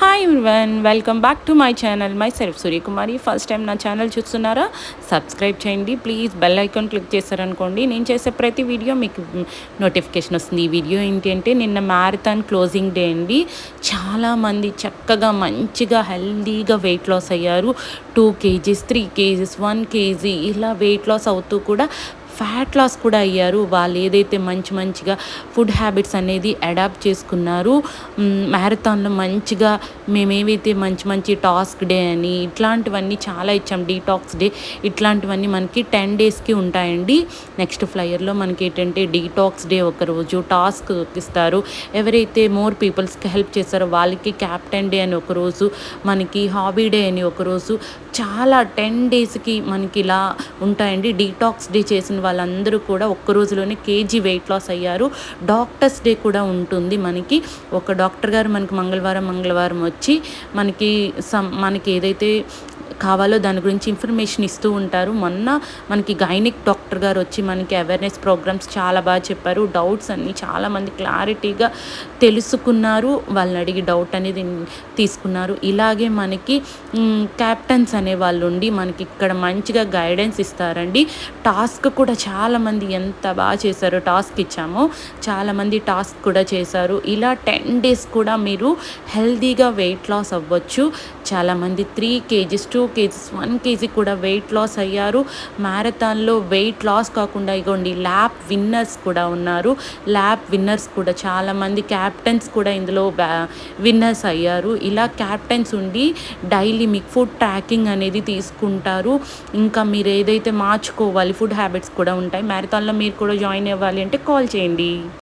Hi one welcome back to my channel myself Suryakumari first time నా channel చూస్తున్నారా? Subscribe చేయండి please bell icon click చేశారనుకోండి. నేను చేసే ప్రతి వీడియో మీకు నోటిఫికేషన్ వస్తుంది. ఈ వీడియో ఏంటి అంటే నిన్న మ్యారథాన్ క్లోజింగ్ డే అండి. చాలామంది చక్కగా మంచిగా హెల్దీగా వెయిట్ లాస్ అయ్యారు. Two KGs three KGs one KG ఇలా వెయిట్ లాస్ అవుతూ కూడా ఫ్యాట్ లాస్ కూడా అయ్యారు. వాళ్ళు ఏదైతే మంచి మంచిగా ఫుడ్ హ్యాబిట్స్ అనేది అడాప్ట్ చేసుకున్నారు మ్యారథాన్లో మంచిగా మేమేవైతే మంచి మంచి టాస్క్ డే అని ఇట్లాంటివన్నీ చాలా ఇచ్చాం. డీటాక్స్ డే ఇట్లాంటివన్నీ మనకి టెన్ డేస్కి ఉంటాయండి. నెక్స్ట్ ఫ్లయర్లో మనకి ఏంటంటే డీటాక్స్ డే ఒకరోజు టాస్క్ ఇస్తారు. ఎవరైతే మోర్ పీపుల్స్కి హెల్ప్ చేస్తారో వాళ్ళకి క్యాప్టెన్ డే అని ఒకరోజు మనకి హాబీ డే అని ఒకరోజు చాలా టెన్ డేస్కి మనకి ఇలా ఉంటాయండి. డీటాక్స్ డే చేసిన వాళ్ళందరూ కూడా ఒక్క రోజులోనే కేజీ వెయిట్ లాస్ అయ్యారు. డాక్టర్స్ డే కూడా ఉంటుంది మనకి. ఒక డాక్టర్ గారు మనకి మంగళవారం మంగళవారం వచ్చి మనకి సమ్ మనకి ఏదైతే కావాలో దాని గురించి ఇన్ఫర్మేషన్ ఇస్తూ ఉంటారు. మొన్న మనకి గైనిక్ డాక్టర్ గారు వచ్చి మనకి అవేర్నెస్ ప్రోగ్రామ్స్ చాలా బాగా చెప్పారు. డౌట్స్ అన్నీ చాలామంది క్లారిటీగా తెలుసుకున్నారు. వాళ్ళని అడిగి డౌట్ అనేది తీసుకున్నారు. ఇలాగే మనకి క్యాప్టెన్స్ అనే వాళ్ళు ఉండి మనకి ఇక్కడ మంచిగా గైడెన్స్ ఇస్తారండి. టాస్క్ కూడా చాలామంది ఎంత బాగా చేశారో టాస్క్ ఇచ్చామో చాలామంది టాస్క్ కూడా చేశారు. ఇలా టెన్ డేస్ కూడా మీరు హెల్దీగా వెయిట్ లాస్ అవ్వచ్చు. చాలామంది three KGs to two KGs one KG కూడా వెయిట్ లాస్ అయ్యారు. మ్యారథాన్లో వెయిట్ లాస్ కాకుండా ఇగోండి ల్యాప్ విన్నర్స్ కూడా ఉన్నారు. ల్యాప్ విన్నర్స్ కూడా చాలామంది క్యాప్టెన్స్ కూడా ఇందులో విన్నర్స్ అయ్యారు. ఇలా క్యాప్టెన్స్ ఉండి డైలీ మీకు ఫుడ్ ట్రాకింగ్ అనేది తీసుకుంటారు. ఇంకా మీరు ఏదైతే మార్చుకోవాలి ఫుడ్ హ్యాబిట్స్ కూడా ఉంటాయి. మ్యారథాన్లో మీరు కూడా జాయిన్ అవ్వాలి అంటే కాల్ చేయండి.